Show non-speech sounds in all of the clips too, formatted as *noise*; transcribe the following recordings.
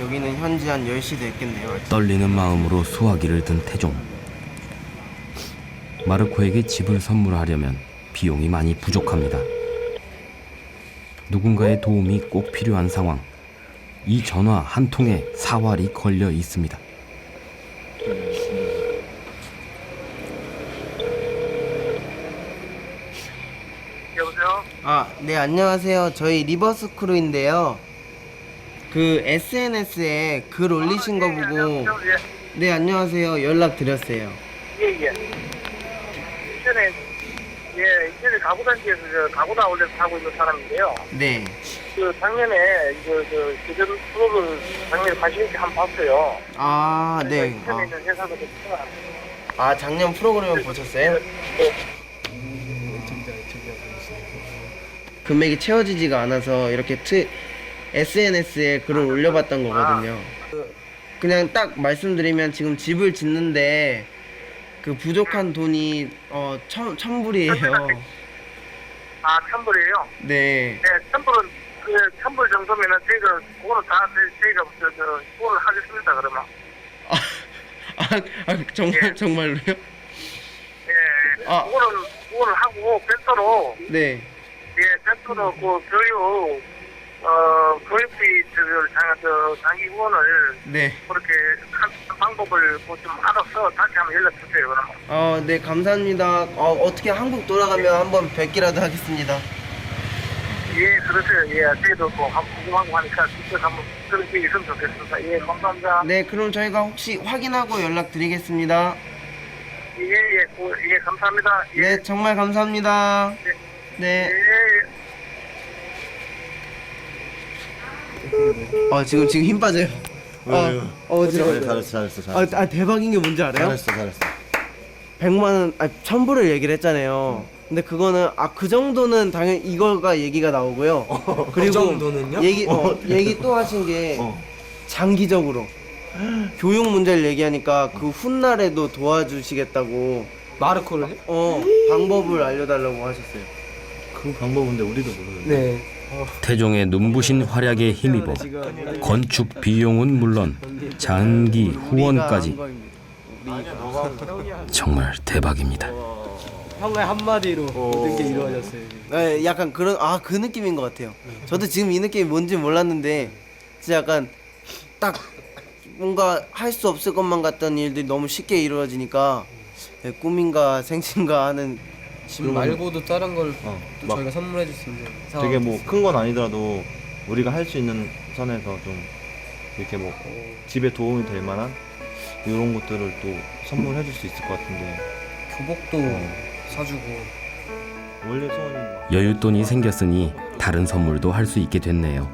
여기는 현지 한 10시 됐겠네요. 떨리는 마음으로 수화기를 든 태종. 마르코에게 집을 선물하려면 비용이 많이 부족합니다. 누군가의 도움이 꼭 필요한 상황. 이 전화 한 통에 사활이 걸려 있습니다. 여보세요? 아, 네, 안녕하세요. 저희 리버스 크루인데요. 그 SNS에 글 올리신 거 보고 예, 네, 안녕하세요. 연락 드렸어요. 예, 예. 이전에, 예, 이전에 가구단지에서 저 가구다 올려서 하고 있는 사람인데요. 네. 그 작년에, 그, 저, 그전 프로를 작년에 관심 있게 한번 봤어요. 아, 네. 이전에 있는 회사도 좀 아, 아, 작년 프로그램을 보셨어요? 금액이 채워지지가 않아서 이렇게 트, SNS에 글을 올려봤던 거거든요. 그, 그냥 딱 말씀드리면 지금 집을 짓는데 그 부족한 돈이 어, 천, 천불이에요. 아, 천불이에요? 네. 네, 천불은, 그, 천불 정도면은 저희가, 그거는 다 저희- 저희가, 저, 저, 후원을 하겠습니다, 그러면. 아, 아, 아 정말, 정말로요? 예, 아. 그거는, 후원을 하고, 별도로, 네. 예, 별도로 그 교육, 어, 장, 저, 장기 후원을 네. 그렇게 한 방법을 뭐좀 알아서 다시 한번 연락 주세요, 그러면. 어, 네, 감사합니다. 어, 어떻게 한국 돌아가면 한번 뵙기라도 하겠습니다. 예, 그러세요. 예, 저희도 뭐, 한- 궁금하고 하니까 직접 한번 그런 게 있으면 좋겠습니다. 예, 감사합니다. 네, 그럼 저희가 혹시 확인하고 연락드리겠습니다. 예, 예, 고, 예, 감사합니다. 예, 네, 정말 감사합니다. 예, 네. 예. 어, 지금 지금 힘 빠져요. 어, 어, 지금. 잘했어 잘했어 아, 잘했어 아, 대박인 게 뭔지 알아요? 잘했어 잘했어 100만 원, 아, 천불을 얘기를 했잖아요. 근데 그거는 아 그 정도는 당연히 이거가 얘기가 나오고요. 그리고 정도는요? 얘기 어, 얘기 또 하신 게 어. 장기적으로 교육 문제를 얘기하니까 그 훗날에도 도와주시겠다고 마르코를요? 어 방법을 알려달라고 하셨어요. 그 방법인데 우리도 모르는데 네. 태종의 눈부신 활약에 힘입어 건축 비용은 물론 장기 후원까지. 정말 대박입니다. 형의 한마디로 모든 게 이루어졌어요. 네, 약간 그런 아 그 느낌인 것 같아요. 저도 지금 이 느낌이 뭔지 몰랐는데 진짜 약간 딱 뭔가 할 수 없을 것만 같던 일들이 너무 쉽게 이루어지니까 네, 꿈인가 생신가 하는 그 심리 말고도 다른 걸 또 어, 막 저희가 선물해 줄 수 있는 되게 뭐 큰 건 아니더라도 우리가 할 수 있는 선에서 좀 이렇게 뭐 집에 도움이 될 만한 이런 것들을 또 선물해 줄 수 있을 것 같은데 교복도 사주고 원래 소원이 막 여윳돈이 생겼으니 다른 선물도 할 수 있게 됐네요.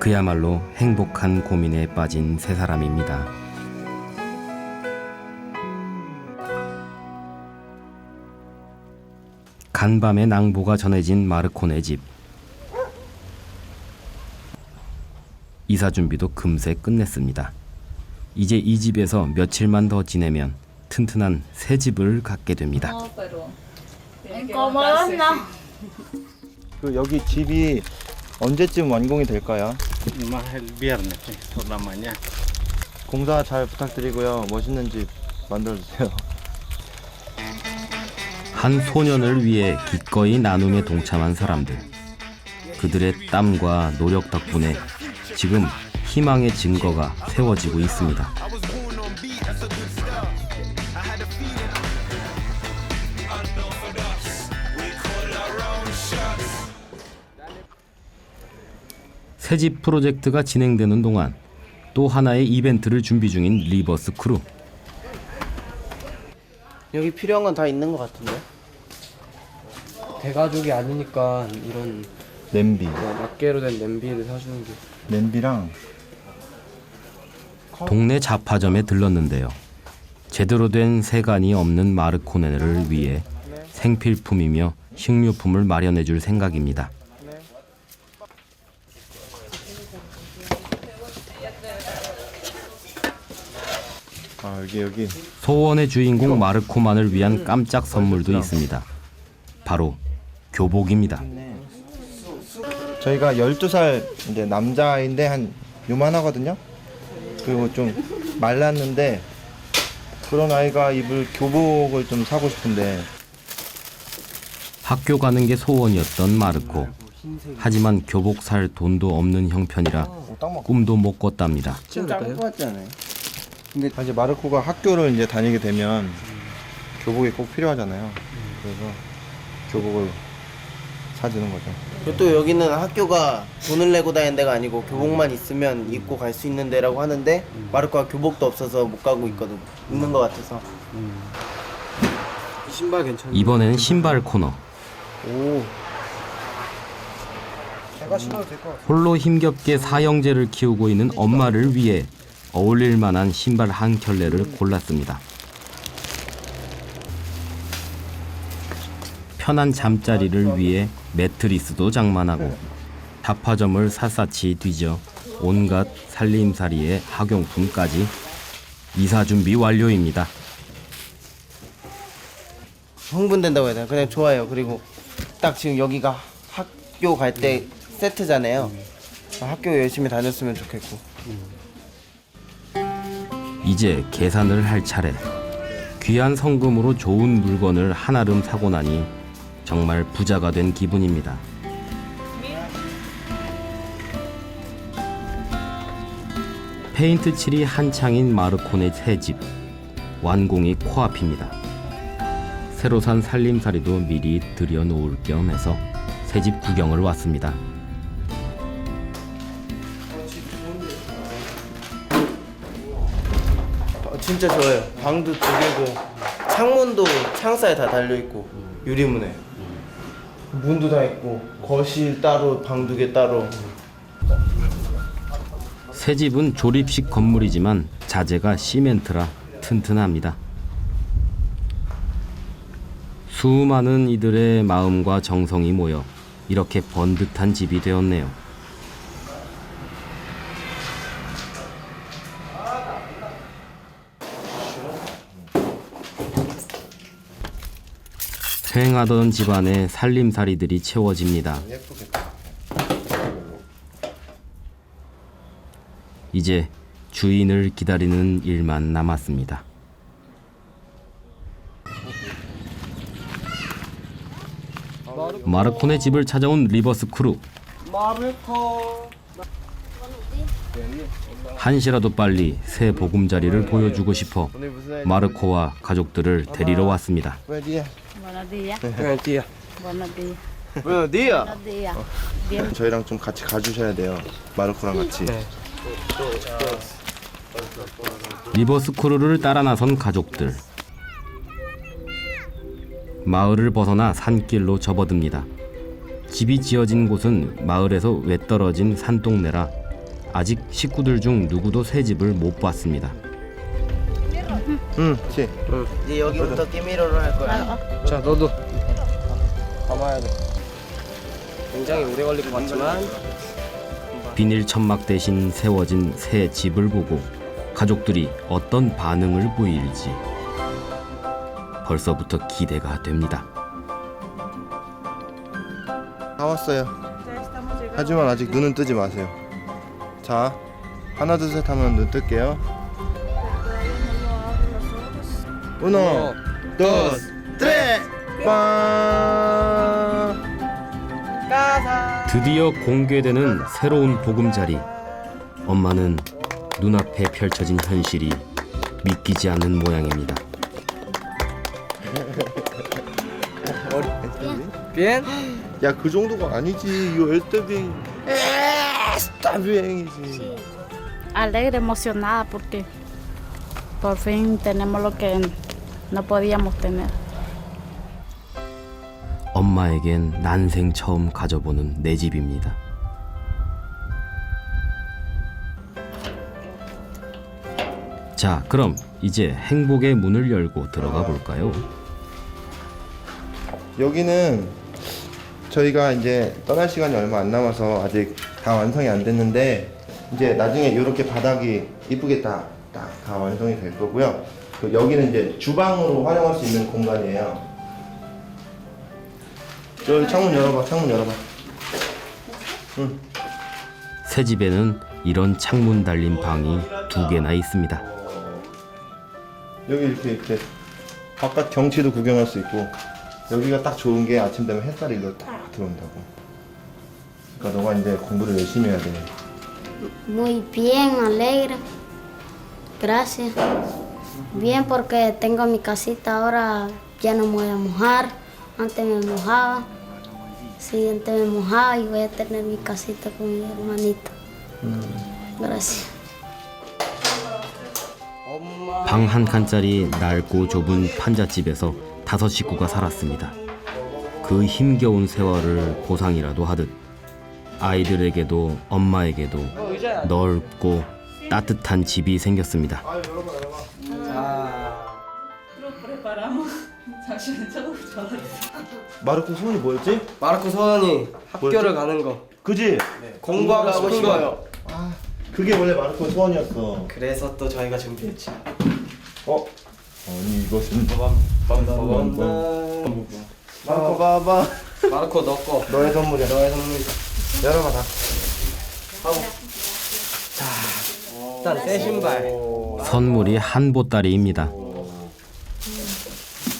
그야말로 행복한 고민에 빠진 세 사람입니다. 간밤의 낭보가 전해진 마르코네 집. 이사 준비도 금세 끝냈습니다. 이제 이 집에서 며칠만 더 지내면 튼튼한 새 집을 갖게 됩니다. Que levantarse. no. 그 여기 집이 언제쯤 완공이 될까요? 공사 잘 부탁드리고요 멋있는 집 만들어 주세요 한 소년을 위해 기꺼이 나눔에 동참한 사람들. 그들의 땀과 노력 덕분에 지금 희망의 증거가 세워지고 있습니다. 새집 프로젝트가 진행되는 동안 또 하나의 이벤트를 준비 중인 리버스 크루. 여기 필요한 건 다 있는 것 같은데. 대가족이 아니니까 이런 냄비 뭐 낱개로 된 냄비를 사주는 게 냄비랑 동네 잡화점에 들렀는데요. 제대로 된 세간이 없는 마르코네를 위해 생필품이며 식료품을 마련해 줄 생각입니다. 아 여기 여기 소원의 주인공 마르코만을 위한 깜짝 선물도 있습니다. 바로 교복입니다. 저희가 12살 이제 남자인데 한 요만하거든요. 그리고 좀 말랐는데 그런 아이가 입을 교복을 좀 사고 싶은데 학교 가는 게 소원이었던 마르코. 하지만 교복 살 돈도 없는 형편이라 꿈도 못 꿨답니다. 근데 이제 마르코가 학교를 이제 다니게 되면 교복이 꼭 필요하잖아요. 그래서 교복을 사주는 거죠. 그리고 또 여기는 학교가 돈을 내고 다니는 데가 아니고 교복만 있으면 입고 갈 수 있는 데라고 하는데 마르코가 교복도 없어서 못 가고 있거든 있는 것 같아서 이 신발 괜찮네. 이번에는 신발 코너. 오 제가 신어도 될 것 같아요. 홀로 힘겹게 사형제를 키우고 있는 엄마를 위해 어울릴 만한 신발 한 켤레를 골랐습니다. 편한 잠자리를 위해 매트리스도 장만하고 다파점을 샅샅이 뒤져 온갖 살림살이의 학용품까지 이사 준비 완료입니다. 흥분된다고 해야 되나? 그냥 좋아요. 그리고 딱 지금 여기가 학교 갈 때 세트잖아요. 학교 열심히 다녔으면 좋겠고. 이제 계산을 할 차례. 귀한 성금으로 좋은 물건을 한아름 사고 나니 정말 부자가 된 기분입니다. 페인트 칠이 한창인 마르코네 새 집. 완공이 코앞입니다. 새로 산 살림살이도 미리 들여놓을 겸 해서 새 집 구경을 왔습니다. 어, 진짜 좋아요 방도 두 개고 창문도 창사에 다 달려 있고 유리문에 문도 다 있고 거실 따로 방 두 개 따로 새 집은 조립식 건물이지만 자재가 시멘트라 튼튼합니다. 수많은 이들의 마음과 정성이 모여 이렇게 번듯한 집이 되었네요. 휑하던 집안에 살림살이들이 채워집니다. 이제 주인을 기다리는 일만 남았습니다. 마르코네 집을 찾아온 리버스 크루. 한시라도 빨리 새 보금자리를 보여주고 싶어 마르코와 가족들을 데리러 왔습니다. 왜디야 Buenos días. 그냥 띠야. Buenos días. 왜디야 Buenos días. Bien. 저희랑 좀 같이 가주셔야 돼요. 마르코랑 같이. 리버스 크루를 따라 나선 가족들. 마을을 벗어나 산길로 접어듭니다. 집이 지어진 곳은 마을에서 외떨어진 산동네라 아직 식구들 중 누구도 새 집을 못 봤습니다. 응, 씨. 이제 여기부터 끼미로를 할 거야 자 너도 감아야 돼. 굉장히 오래 걸릴 것 같지만 비닐 천막 대신 세워진 새 집을 보고 가족들이 어떤 반응을 보일지 벌써부터 기대가 됩니다. 다 왔어요. 하지만 아직 눈은 뜨지 마세요. 자, 하나 둘 셋 하면 눈 뜰게요. Uno, dos, tres, 빵. 드디어 공개되는 새로운 보금자리. 엄마는 눈앞에 펼쳐진 현실이 믿기지 않는 모양입니다. bien. 야, 그 정도가 아니지. 이거 엘더빙. 스타빙이지. Alegre, emocionada porque por fin tenemos lo que no podíamos tener. 엄마에겐 난생 처음 가져보는 내 집입니다. 자, 그럼 이제 행복의 문을 열고 들어가 볼까요? 여기는 저희가 이제 떠날 시간이 얼마 안 남아서 아직 다 완성이 안 됐는데 이제 나중에 이렇게 바닥이 이쁘게 딱딱다 완성이 될 거고요. 그 여기는 이제 주방으로 활용할 수 있는 공간이에요. 저기 창문 열어봐, 창문 열어봐. 새 집에는 이런 창문 달린 방이 두 개나 있습니다. 여기 이렇게 이렇게 바깥 경치도 구경할 수 있고 여기가 딱 좋은 게 아침 되면 햇살이 이거 딱 들어온다고. 그러니까 너가 이제 공부를 열심히 해야 돼. Muy bien, alegre. Gracias. Bien porque tengo mi casita ahora, ya no me voy a mojar. Antes me mojaba. Sí, antes me mojaba y voy a tener mi casita con mi hermanito. Gracias. 방 한 칸짜리 넓고 좁은 판잣집에서 다섯 식구가 살았습니다. 그 힘겨운 세월을 보상이라도 하듯 아이들에게도 엄마에게도 넓고 따뜻한 집이 생겼습니다. *laughs* 마르코 소원이 뭐였지? 마르코 소원이 학교를 가는 거. 그지? 공부하고 싶은 거. 아, 그게 원래 마르코 소원이었어. 그래서 또 저희가 준비했죠. 어? 아니 이것은 마르코 봐봐. 마르코 너 거. 너의 선물이야. 너의 선물이다. 열어봐 다. 일단 새 신발. 선물이 한 보따리입니다.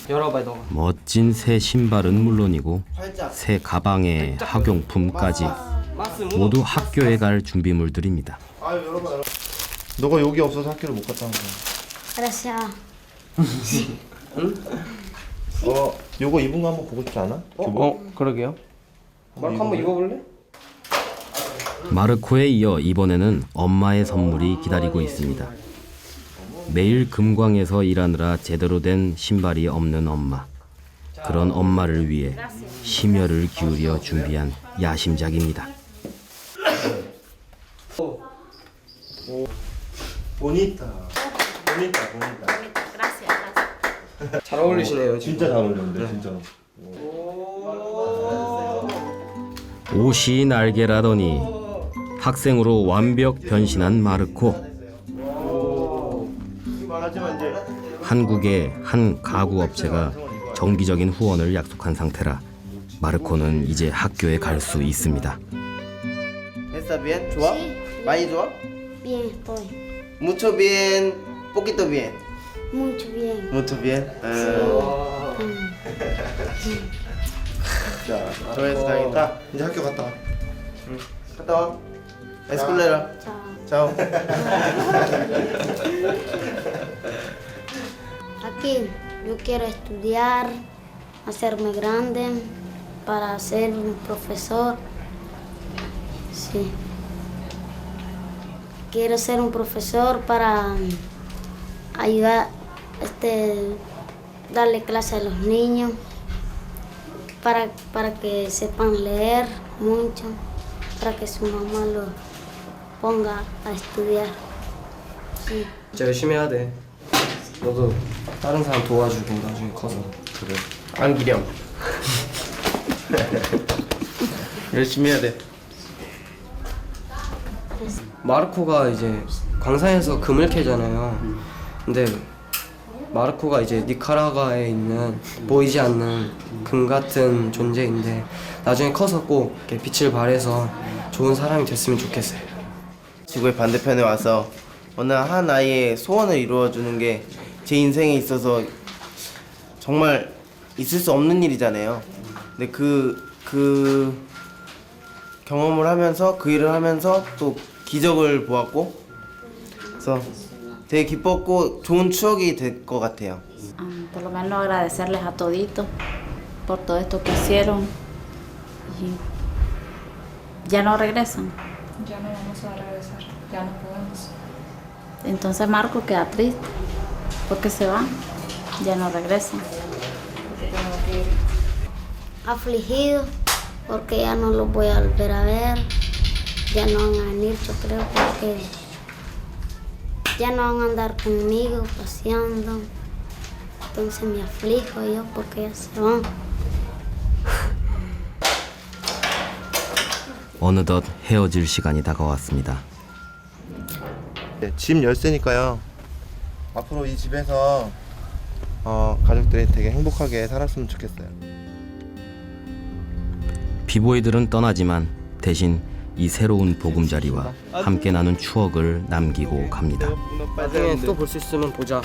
열어봐 너가. 멋진 새 신발은 물론이고 활짝 새 가방에 학용품까지 마스. 모두 학교에 갈 준비물들입니다. 아 열어봐 열어. 너가 여기 없어서 학교를 못 갔다는 거야. Gracias. 어, 요거 입은 거 한번 보고 싶지 않아? 어, 그러게요. 마르코 한번 입어볼래? 마르코에 이어 이번에는 엄마의 선물이 기다리고 있습니다. 매일 금광에서 일하느라 제대로 된 신발이 없는 엄마. 그런 엄마를 위해 심혈을 기울여 준비한 야심작입니다. 보니타. 보니타 보니타. 잘 어울리시네요 지금. 진짜 잘 어울리는데 진짜로. 옷이 날개라더니 학생으로 완벽 변신한 마르코. 한국의 한 가구 업체가 정기적인 후원을 약속한 상태라 마르코는 이제 학교에 갈 수 있습니다. Está bien? 좋아? 많이 좋아? Bien estoy. Mucho bien, poquito bien. Mucho bien. Mucho bien. 어, 자 좋아해서 다행이다. 이제 학교 갔다 와. 갔다 와. 에스컬레라. Chao. *laughs* Yo quiero estudiar, hacerme grande para ser un profesor. Sí. Quiero ser un profesor para mm, ayudar, este, darle clase a los niños, para, para que sepan leer mucho, para que su mamá los ponga a estudiar. Sí. 너도 다른 사람 도와주고 나중에 커서. 그래. 안기령. *laughs* 열심히 해야 돼. 마르코가 이제 광산에서 금을 캐잖아요. 근데 마르코가 이제 니카라과에 있는 보이지 않는 금 같은 존재인데 나중에 커서 꼭 이렇게 빛을 발해서 좋은 사람이 됐으면 좋겠어요. 지구의 반대편에 와서 어느 한 아이의 소원을 이루어주는 게 제 인생에 있어서 정말 있을 수 없는 일이잖아요. 근데 그, 그 경험을 하면서 그 일을 하면서 또 기적을 보았고 그래서 되게 기뻤고 좋은 추억이 될 것 같아요. Ah, por lo menos agradecerles a toditos por todo esto que hicieron y ya no regresan. Ya no vamos a regresar, ya no podemos. Entonces Marco queda triste porque se van, ya no regresan. afligido porque ya no los voy a volver a ver, ya no van a venir, yo creo, porque ya no van a andar conmigo paseando. Entonces me aflijo yo porque ya se van. 어느덧 헤어질 시간이 다가왔습니다. 네, 집 열쇠니까요. 앞으로 이 집에서 어, 가족들이 되게 행복하게 살았으면 좋겠어요. 비보이들은 떠나지만 대신 이 새로운 보금자리와 함께 나눈 추억을 남기고 갑니다. 나중에 또 볼 수 있으면 보자.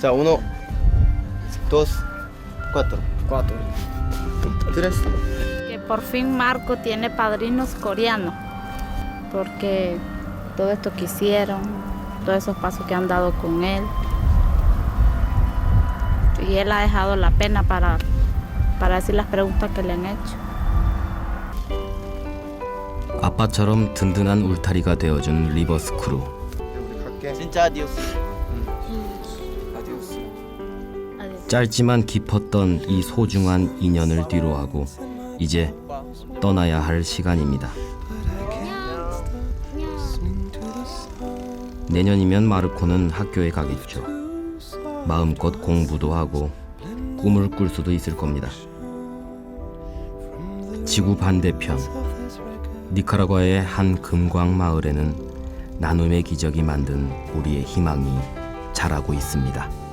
자, uno, dos, cuatro. 과도. Tres. Que por fin Marco tiene padrinos coreanos, porque todo esto que hicieron, todos esos pasos que han dado con él, y él ha dejado la pena para, para decir las preguntas que le han hecho. 아빠처럼 든든한 울타리가 되어준 리버스 크루. 진짜 아디오스. 아디오스. 짧지만 깊었던 이 소중한 인연을 뒤로하고 이제 떠나야 할 시간입니다. 내년이면 마르코는 학교에 가겠죠. 마음껏 공부도 하고 꿈을 꿀 수도 있을 겁니다. 지구 반대편 니카라과의 한 금광 마을에는 나눔의 기적이 만든 우리의 희망이 자라고 있습니다.